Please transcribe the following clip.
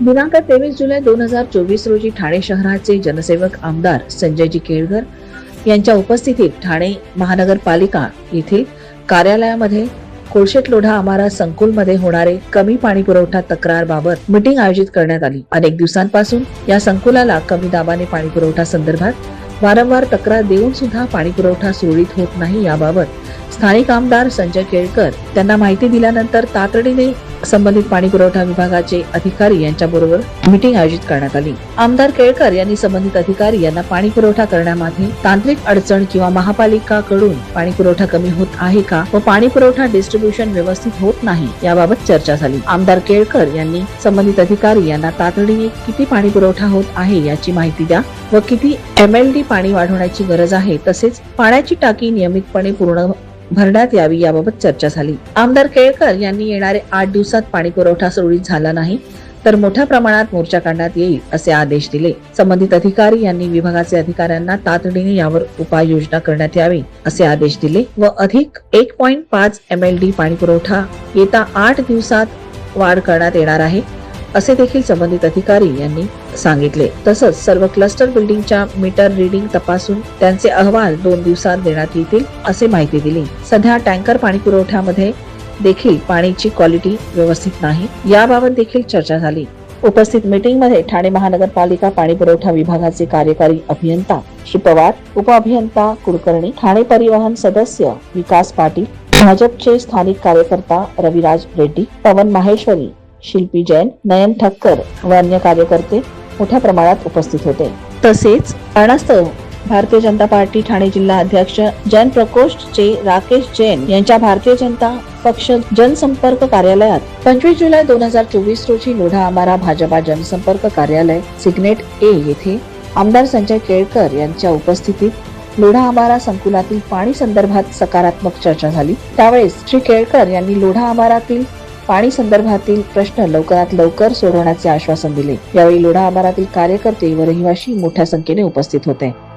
दिनांक तेवीस जुलै दोन हजार चोवीस रोजी ठाणे शहराचे जनसेवक आमदार संजयजी केळकर यांच्या उपस्थितीत ठाणे महानगरपालिका येथील कार्यालयामध्ये कोळशेट लोढा आमारा संकुलमध्ये होणारे कमी पाणी पुरवठा तक्रारबाबत मीटिंग आयोजित करण्यात आली. अनेक दिवसांपासून या संकुलाला कमी दाबाने पाणी पुरवठा संदर्भात वारंवार तक्रार देऊन सुद्धा पाणी पुरवठा सुरळीत होत नाही याबाबत स्थानिक आमदार संजय केळकर त्यांना माहिती दिल्यानंतर तातडीने संबंधित पाणी पुरवठा विभागाचे अधिकारी यांच्याबरोबर मीटिंग आयोजित करण्यात आली. आमदार केळकर यांनी संबंधित अधिकारी यांना पाणी पुरवठा करण्यामध्ये तांत्रिक अडचण किंवा महापालिकाकडून पाणी पुरवठा कमी होत आहे का व पाणी पुरवठा डिस्ट्रीब्युशन व्यवस्थित होत नाही याबाबत चर्चा झाली. आमदार केळकर यांनी संबंधित अधिकारी यांना तातडीने किती पाणी पुरवठा होत आहे याची माहिती द्या व किती एम एल डी पाणी वाढवण्याची गरज आहे तसेच पाण्याची टाकी नियमितपणे पूर्ण भरण्यात यावी याबाबत चर्चा झाली. आमदार केळकर यांनी येणारे आठ दिवसात पाणी पुरवठा सुरळीत झाला नाही तर मोठ्या प्रमाणात मोर्चा काढण्यात येईल असे आदेश दिले. संबंधित अधिकारी यांनी विभागाचे अधिकाऱ्यांना तातडीने यावर उपाययोजना करण्यात यावी असे आदेश दिले व अधिक एक पॉईंट पाच एम एल डी पाणी पुरवठा येत्या आठ दिवसात वाढ करण्यात येणार आहे. असे देखील संबंधित अधिकारी यांनी सांगितले. तसंच सर्व क्लस्टर बिल्डिंगच्या मीटर रिडिंग तपासून त्यांचे अहवाल दोन दिवसात देण्यात येतील असे माहिती दिली. सध्या टँकर पाणी पुरवठ्यामध्ये देखील पाण्याची क्वालिटी व्यवस्थित नाही. याबाबत देखील चर्चा झाली. उपस्थित मीटिंगमध्ये ठाणे महानगरपालिका पाणी पुरवठा विभागाचे कार्यकारी अभियंता श्री पवार उपअभियंता कुलकर्णी ठाणे परिवहन सदस्य विकास पाटील भाजपचे स्थानिक कार्यकर्ता रविराज रेड्डी पवन माहेश्वरी शिल्पी जैन नयन ठक्कर व अन्य कार्यकर्ते मोठ्या प्रमाणात उपस्थित होते. तसेच कारणास्तव भारतीय जनता पार्टी ठाणे जिल्हा अध्यक्ष जैन प्रकोष्ठचे राकेश जैन यांच्या भारतीय जनता पक्ष जनसंपर्क कार्यालयात पंचवीस जुलै दोन हजार चोवीस रोजी लोढा आमारा भाजपा जनसंपर्क कार्यालय सिग्नेट ए येथे आमदार संजय केळकर यांच्या उपस्थितीत लोढा आमारा संकुलातील पाणी संदर्भात सकारात्मक चर्चा झाली. त्यावेळेस श्री केळकर यांनी लोढा आमारातील पाणी संदर्भातील प्रश्न लवकरात लवकर सोडवण्याचे आश्वासन दिले. यावेळी लोढा आमारातील कार्यकर्ते व रहिवाशी मोठ्या संख्येने उपस्थित होते.